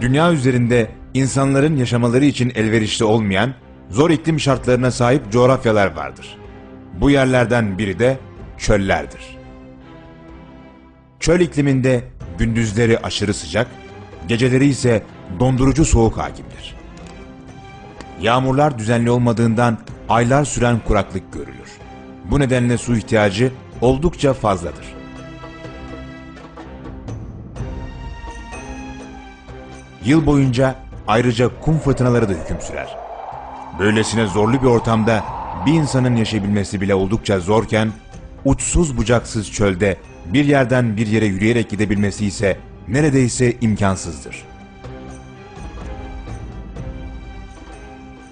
Dünya üzerinde insanların yaşamaları için elverişli olmayan, zor iklim şartlarına sahip coğrafyalar vardır. Bu yerlerden biri de çöllerdir. Çöl ikliminde gündüzleri aşırı sıcak, geceleri ise dondurucu soğuk hakimdir. Yağmurlar düzenli olmadığından aylar süren kuraklık görülür. Bu nedenle su ihtiyacı oldukça fazladır. Yıl boyunca ayrıca kum fırtınaları da hüküm sürer. Böylesine zorlu bir ortamda bir insanın yaşayabilmesi bile oldukça zorken, uçsuz bucaksız çölde bir yerden bir yere yürüyerek gidebilmesi ise neredeyse imkansızdır.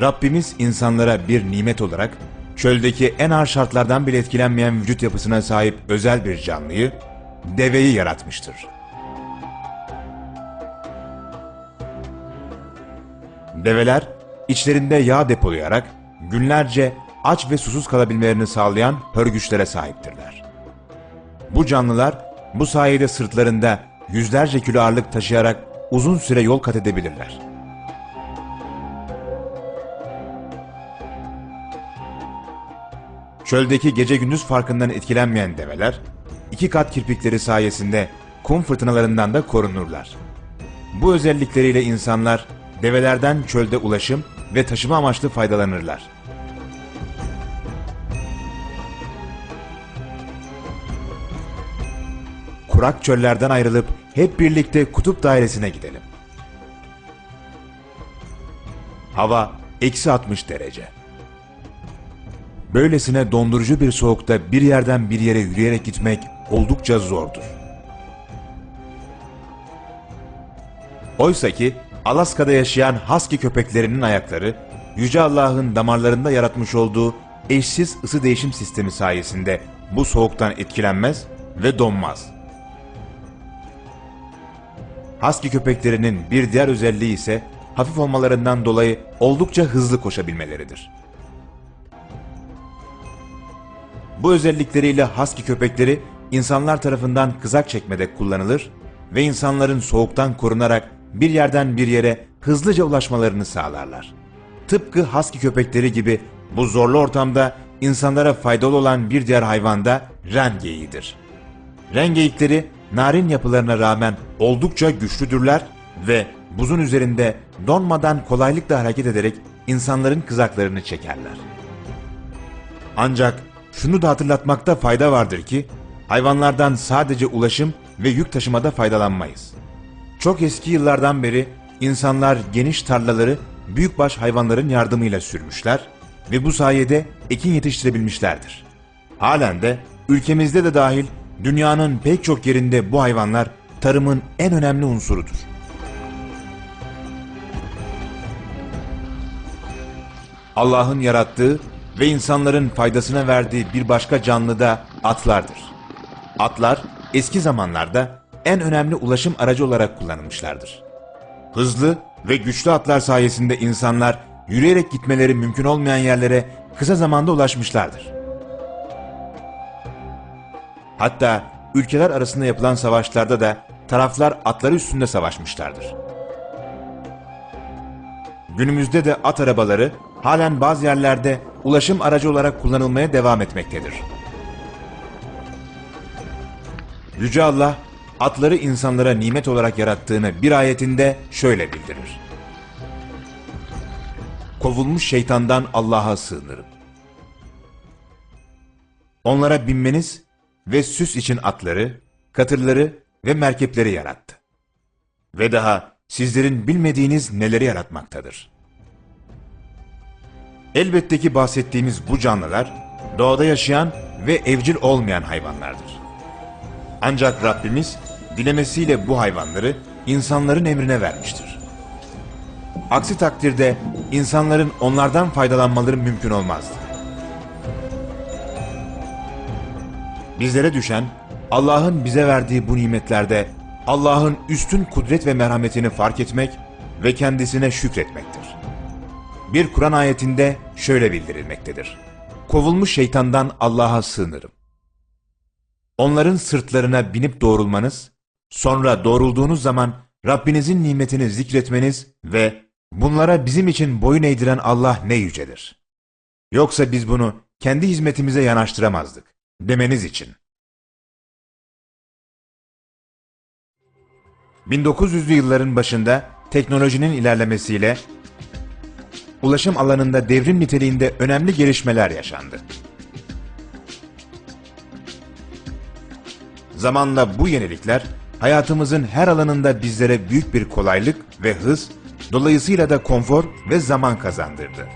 Rabbimiz insanlara bir nimet olarak çöldeki en ağır şartlardan bile etkilenmeyen vücut yapısına sahip özel bir canlıyı, deveyi yaratmıştır. Develer içlerinde yağ depolayarak günlerce aç ve susuz kalabilmelerini sağlayan hörgüçlere sahiptirler. Bu canlılar bu sayede sırtlarında yüzlerce kilo ağırlık taşıyarak uzun süre yol kat edebilirler. Çöldeki gece gündüz farkından etkilenmeyen develer, iki kat kirpikleri sayesinde kum fırtınalarından da korunurlar. Bu özellikleriyle insanlar develerden çölde ulaşım ve taşıma amaçlı faydalanırlar. Kurak çöllerden ayrılıp hep birlikte kutup dairesine gidelim. Hava eksi 60 derece. Böylesine dondurucu bir soğukta bir yerden bir yere yürüyerek gitmek oldukça zordur. Oysa ki Alaska'da yaşayan husky köpeklerinin ayakları, Yüce Allah'ın damarlarında yaratmış olduğu eşsiz ısı değişim sistemi sayesinde bu soğuktan etkilenmez ve donmaz. Husky köpeklerinin bir diğer özelliği ise hafif olmalarından dolayı oldukça hızlı koşabilmeleridir. Bu özellikleriyle husky köpekleri insanlar tarafından kızak çekmede kullanılır ve insanların soğuktan korunarak bir yerden bir yere hızlıca ulaşmalarını sağlarlar. Tıpkı husky köpekleri gibi bu zorlu ortamda insanlara faydalı olan bir diğer hayvan da ren geyiğidir. Ren geyikleri narin yapılarına rağmen oldukça güçlüdürler ve buzun üzerinde donmadan kolaylıkla hareket ederek insanların kızaklarını çekerler. Ancak şunu da hatırlatmakta fayda vardır ki, hayvanlardan sadece ulaşım ve yük taşımada faydalanmayız. Çok eski yıllardan beri insanlar geniş tarlaları büyükbaş hayvanların yardımıyla sürmüşler ve bu sayede ekin yetiştirebilmişlerdir. Halen de ülkemizde de dahil dünyanın pek çok yerinde bu hayvanlar tarımın en önemli unsurudur. Allah'ın yarattığı ve insanların faydasına verdiği bir başka canlı da atlardır. Atlar eski zamanlarda en önemli ulaşım aracı olarak kullanılmışlardır. Hızlı ve güçlü atlar sayesinde insanlar yürüyerek gitmeleri mümkün olmayan yerlere kısa zamanda ulaşmışlardır. Hatta ülkeler arasında yapılan savaşlarda da taraflar atları üstünde savaşmışlardır. Günümüzde de at arabaları halen bazı yerlerde ulaşım aracı olarak kullanılmaya devam etmektedir. Yüce Allah atları insanlara nimet olarak yarattığını bir ayetinde şöyle bildirir. Kovulmuş şeytandan Allah'a sığınırım. Onlara binmeniz ve süs için atları, katırları ve merkepleri yarattı. Ve daha sizlerin bilmediğiniz neleri yaratmaktadır. Elbette ki bahsettiğimiz bu canlılar doğada yaşayan ve evcil olmayan hayvanlardır. Ancak Rabbimiz dilemesiyle bu hayvanları insanların emrine vermiştir. Aksi takdirde insanların onlardan faydalanmaları mümkün olmazdı. Bizlere düşen Allah'ın bize verdiği bu nimetlerde Allah'ın üstün kudret ve merhametini fark etmek ve kendisine şükretmektir. Bir Kur'an ayetinde şöyle bildirilmektedir. Kovulmuş şeytandan Allah'a sığınırım. Onların sırtlarına binip doğrulmanız, sonra doğrulduğunuz zaman Rabbinizin nimetini zikretmeniz ve bunlara bizim için boyun eğdiren Allah ne yücedir. Yoksa biz bunu kendi hizmetimize yanaştıramazdık demeniz için. 1900'lü yılların başında teknolojinin ilerlemesiyle ulaşım alanında devrim niteliğinde önemli gelişmeler yaşandı. Zamanla bu yenilikler hayatımızın her alanında bizlere büyük bir kolaylık ve hız, dolayısıyla da konfor ve zaman kazandırdı.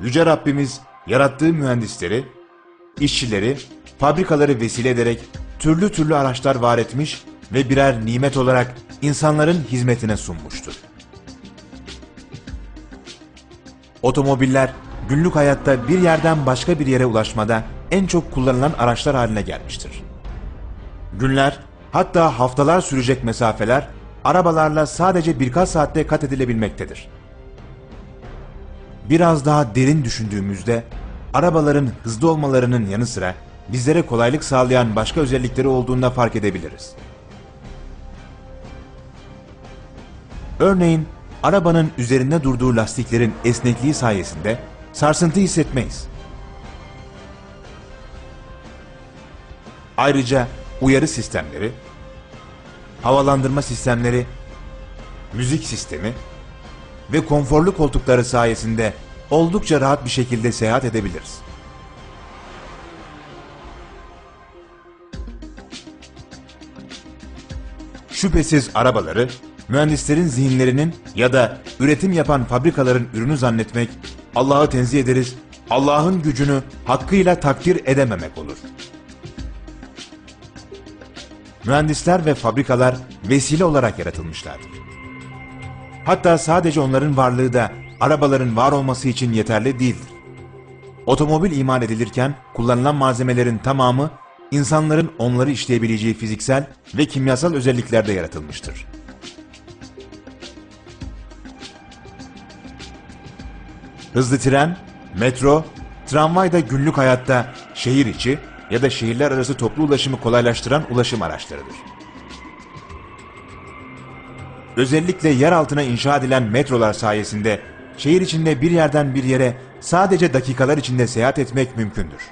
Yüce Rabbimiz yarattığı mühendisleri, işçileri, fabrikaları vesile ederek türlü türlü araçlar var etmiş ve birer nimet olarak insanların hizmetine sunmuştur. Otomobiller günlük hayatta bir yerden başka bir yere ulaşmada en çok kullanılan araçlar haline gelmiştir. Günler, hatta haftalar sürecek mesafeler arabalarla sadece birkaç saatte kat edilebilmektedir. Biraz daha derin düşündüğümüzde arabaların hızlı olmalarının yanı sıra bizlere kolaylık sağlayan başka özellikleri olduğunda fark edebiliriz. Örneğin arabanın üzerinde durduğu lastiklerin esnekliği sayesinde sarsıntı hissetmeyiz. Ayrıca uyarı sistemleri, havalandırma sistemleri, müzik sistemi ve konforlu koltukları sayesinde oldukça rahat bir şekilde seyahat edebiliriz. Şüphesiz arabaları mühendislerin zihinlerinin ya da üretim yapan fabrikaların ürünü zannetmek, Allah'ı tenzih ederiz, Allah'ın gücünü hakkıyla takdir edememek olur. Mühendisler ve fabrikalar vesile olarak yaratılmışlardır. Hatta sadece onların varlığı da arabaların var olması için yeterli değildir. Otomobil imal edilirken kullanılan malzemelerin tamamı insanların onları işleyebileceği fiziksel ve kimyasal özelliklerde yaratılmıştır. Hızlı tren, metro, tramvay da günlük hayatta şehir içi ya da şehirler arası toplu ulaşımı kolaylaştıran ulaşım araçlarıdır. Özellikle yer altına inşa edilen metrolar sayesinde şehir içinde bir yerden bir yere sadece dakikalar içinde seyahat etmek mümkündür.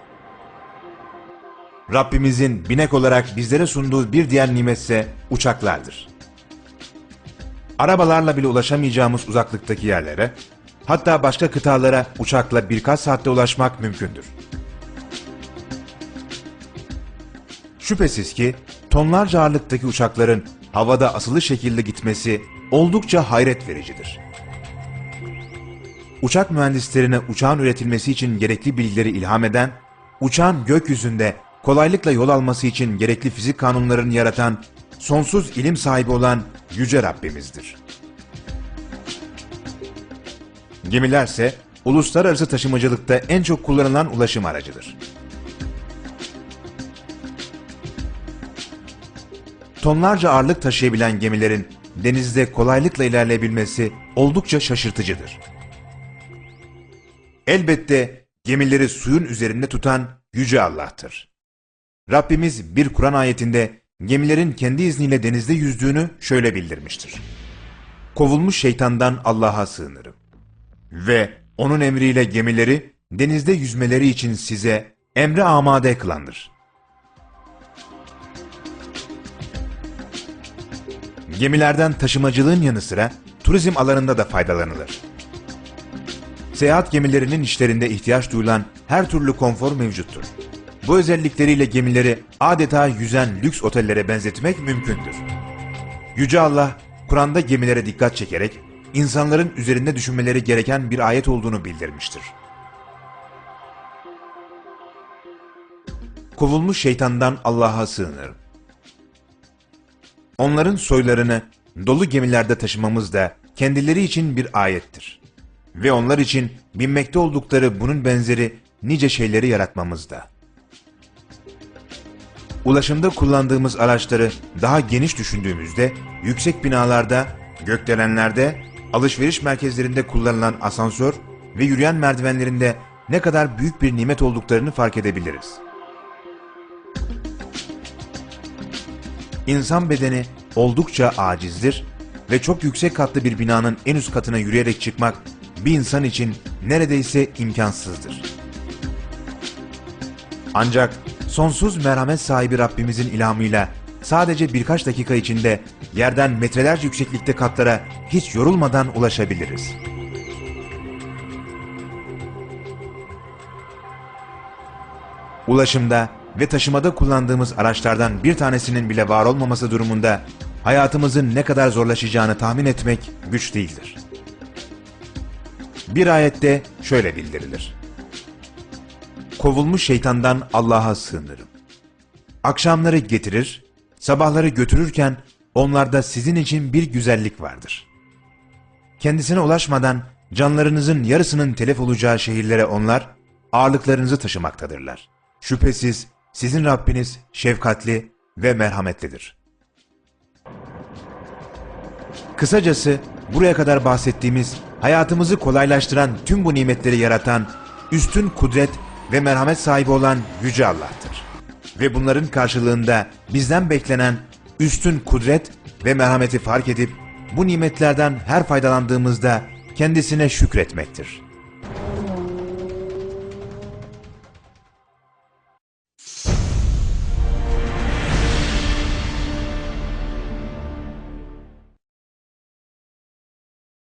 Rabbimizin binek olarak bizlere sunduğu bir diğer nimetse uçaklardır. Arabalarla bile ulaşamayacağımız uzaklıktaki yerlere, hatta başka kıtalara uçakla birkaç saatte ulaşmak mümkündür. Şüphesiz ki tonlarca ağırlıktaki uçakların havada asılı şekilde gitmesi oldukça hayret vericidir. Uçak mühendislerine uçağın üretilmesi için gerekli bilgileri ilham eden, uçağın gökyüzünde kolaylıkla yol alması için gerekli fizik kanunlarını yaratan, sonsuz ilim sahibi olan Yüce Rabbimizdir. Gemilerse uluslararası taşımacılıkta en çok kullanılan ulaşım aracıdır. Tonlarca ağırlık taşıyabilen gemilerin denizde kolaylıkla ilerleyebilmesi oldukça şaşırtıcıdır. Elbette gemileri suyun üzerinde tutan Yüce Allah'tır. Rabbimiz bir Kur'an ayetinde gemilerin kendi izniyle denizde yüzdüğünü şöyle bildirmiştir. Kovulmuş şeytandan Allah'a sığınırım. Ve onun emriyle gemileri denizde yüzmeleri için size emre amade kılandır. Gemilerden taşımacılığın yanı sıra turizm alanında da faydalanılır. Seyahat gemilerinin işlerinde ihtiyaç duyulan her türlü konfor mevcuttur. Bu özellikleriyle gemileri adeta yüzen lüks otellere benzetmek mümkündür. Yüce Allah, Kur'an'da gemilere dikkat çekerek insanların üzerinde düşünmeleri gereken bir ayet olduğunu bildirmiştir. Kovulmuş şeytandan Allah'a sığınırım. Onların soylarını dolu gemilerde taşımamız da kendileri için bir ayettir. Ve onlar için binmekte oldukları bunun benzeri nice şeyleri yaratmamız da. Ulaşımda kullandığımız araçları daha geniş düşündüğümüzde yüksek binalarda, gökdelenlerde, alışveriş merkezlerinde kullanılan asansör ve yürüyen merdivenlerinde ne kadar büyük bir nimet olduklarını fark edebiliriz. İnsan bedeni oldukça acizdir ve çok yüksek katlı bir binanın en üst katına yürüyerek çıkmak bir insan için neredeyse imkansızdır. Ancak sonsuz merhamet sahibi Rabbimizin ilhamıyla sadece birkaç dakika içinde yerden metrelerce yükseklikte katlara hiç yorulmadan ulaşabiliriz. Ulaşımda ve taşımada kullandığımız araçlardan bir tanesinin bile var olmaması durumunda hayatımızın ne kadar zorlaşacağını tahmin etmek güç değildir. Bir ayette şöyle bildirilir. Kovulmuş şeytandan Allah'a sığınırım. Akşamları getirir, sabahları götürürken onlarda sizin için bir güzellik vardır. Kendisine ulaşmadan canlarınızın yarısının telef olacağı şehirlere onlar ağırlıklarınızı taşımaktadırlar. Şüphesiz sizin Rabbiniz şefkatli ve merhametlidir. Kısacası buraya kadar bahsettiğimiz hayatımızı kolaylaştıran tüm bu nimetleri yaratan üstün kudret ve merhamet sahibi olan Yüce Allah'tır. Ve bunların karşılığında bizden beklenen üstün kudret ve merhameti fark edip bu nimetlerden her faydalandığımızda kendisine şükretmektir.